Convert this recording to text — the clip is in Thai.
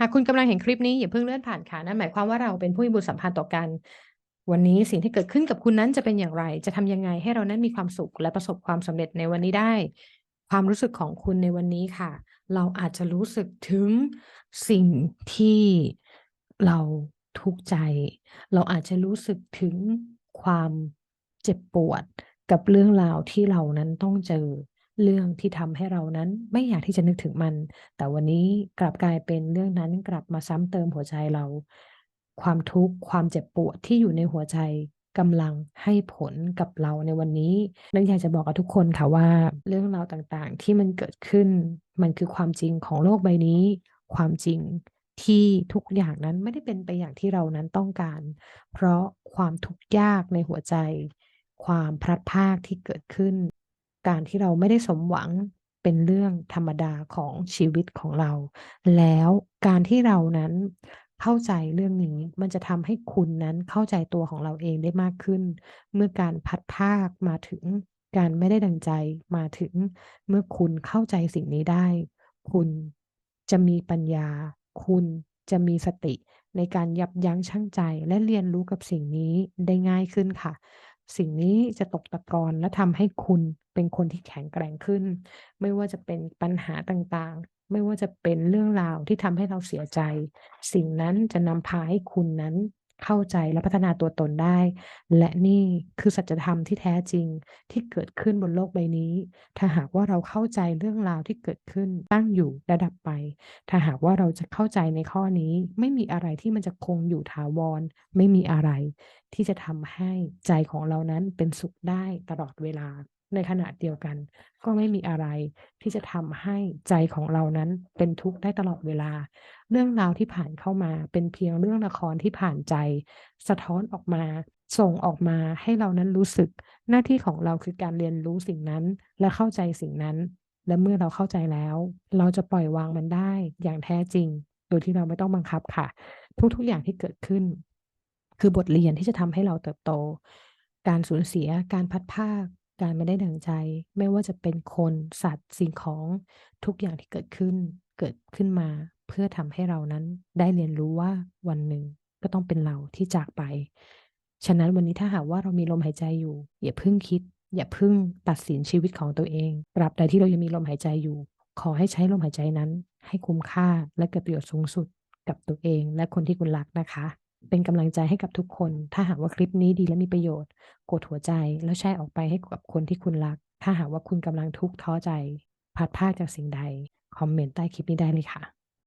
หากคุณกำลังเห็นคลิปนี้อย่าเพิ่งเลื่อนผ่านค่ะนั่นหมายความว่าเราเป็นผู้มีบุญสัมพันธ์ต่อกัน วันนี้สิ่งที่เกิดขึ้นกับคุณนั้นจะเป็นอย่างไร จะทำยังไงให้เรานั้นมีความสุขและประสบความสำเร็จในวันนี้ได้ ความรู้สึกของคุณในวันนี้ค่ะ เราอาจจะรู้สึกถึงสิ่งที่เราทุกข์ใจ เราอาจจะรู้สึกถึงความเจ็บปวดกับเรื่องราวที่เรานั้นต้องเจอ เรื่องที่ทำให้เรานั้นไม่อยากที่จะนึกถึงมัน แต่วันนี้กลับกลายเป็นเรื่องนั้นกลับมาซ้ำเติมหัวใจเรา ความทุกข์ความเจ็บปวดที่อยู่ในหัวใจกำลังให้ผลกับเราในวันนี้นักอยากจะบอกกับทุกคนค่ะว่า เรื่องราวต่างๆ ที่มันเกิดขึ้น มันคือความจริงของโลกใบนี้ ความจริงที่ทุกอย่างนั้นไม่ได้เป็นไปอย่างที่เรานั้นต้องการ เพราะความทุกข์ยากในหัวใจ ความพลัดพรากที่เกิดขึ้น การที่เราไม่ได้สมหวังเป็นเรื่องธรรมดาของชีวิตของเรา แล้วการที่เรานั้นเข้าใจเรื่องนี้มันจะทำให้คุณนั้นเข้าใจตัวของเราเองได้มากขึ้น เมื่อการพัดภาคมาถึงการไม่ได้ดังใจมาถึง เมื่อคุณเข้าใจสิ่งนี้ได้ คุณจะมีปัญญา คุณจะมีสติในการยับยั้งชั่งใจและเรียนรู้กับสิ่งนี้ได้ง่ายขึ้นค่ะ สิ่งนี้จะตกตะกอนและทำให้คุณ เป็นคนที่แข็งแกร่งขึ้น ไม่ว่าจะเป็นปัญหาต่างๆ ไม่ว่าจะเป็นเรื่องราวที่ทำให้เราเสียใจ สิ่งนั้นจะนำพาให้คุณนั้นเข้าใจและพัฒนาตัวตนได้ และนี่คือสัจธรรมที่แท้จริงที่เกิดขึ้นบนโลกใบนี้ ถ้าหากว่าเราเข้าใจเรื่องราวที่เกิดขึ้นตั้งอยู่และดับไป ถ้าหากว่าเราจะเข้าใจในข้อนี้ ไม่มีอะไรที่มันจะคงอยู่ถาวร ไม่มีอะไร ที่จะทำให้ใจของเรานั้นเป็นสุขได้ตลอดเวลาในขณะเดียวกัน ก็ไม่มีอะไรที่จะทำให้ใจของเรานั้นเป็นทุกข์ได้ตลอดเวลา เรื่องราวที่ผ่านเข้ามา เป็นเพียงเรื่องละครที่ผ่านใจ สะท้อนออกมา ส่งออกมาให้เรานั้นรู้สึก หน้าที่ของเราคือการเรียนรู้สิ่งนั้นและเข้าใจสิ่งนั้น และเมื่อเราเข้าใจแล้ว เราจะปล่อยวางมันได้อย่างแท้จริง โดยที่เราไม่ต้องบังคับค่ะ ทุกๆอย่างที่เกิดขึ้น คือบทเรียนที่จะทำให้เราเติบโตการสูญเสีย การพัดพราก การไม่ได้ดั่งใจ ไม่ว่าจะเป็นคนสัตว์สิ่งของทุกอย่างที่เกิดขึ้น เกิดขึ้นมา เพื่อทำให้เรานั้นได้เรียนรู้ว่าวันหนึ่งก็ต้องเป็นเราที่จากไป ฉะนั้นวันนี้ถ้าหากว่าเรามีลมหายใจอยู่ อย่าเพิ่งคิด อย่าเพิ่งตัดสินชีวิตของตัวเองตราบใดที่เรายังมีลมหายใจอยู่ ขอให้ใช้ลมหายใจนั้น ให้คุ้มค่าและเกิดประโยชน์สูงสุดกับตัวเองและคนที่คุณรักนะคะ เป็นกำลังใจให้กับทุกคน ถ้าหากว่าคลิปนี้ดีและมีประโยชน์ กดหัวใจแล้วแชร์ออกไปให้กับคนที่คุณรัก ถ้าหากว่าคุณกำลังทุกข์ท้อใจพลัดพลาดจากสิ่งใด คอมเมนต์ใต้คลิปนี้ได้เลยค่ะ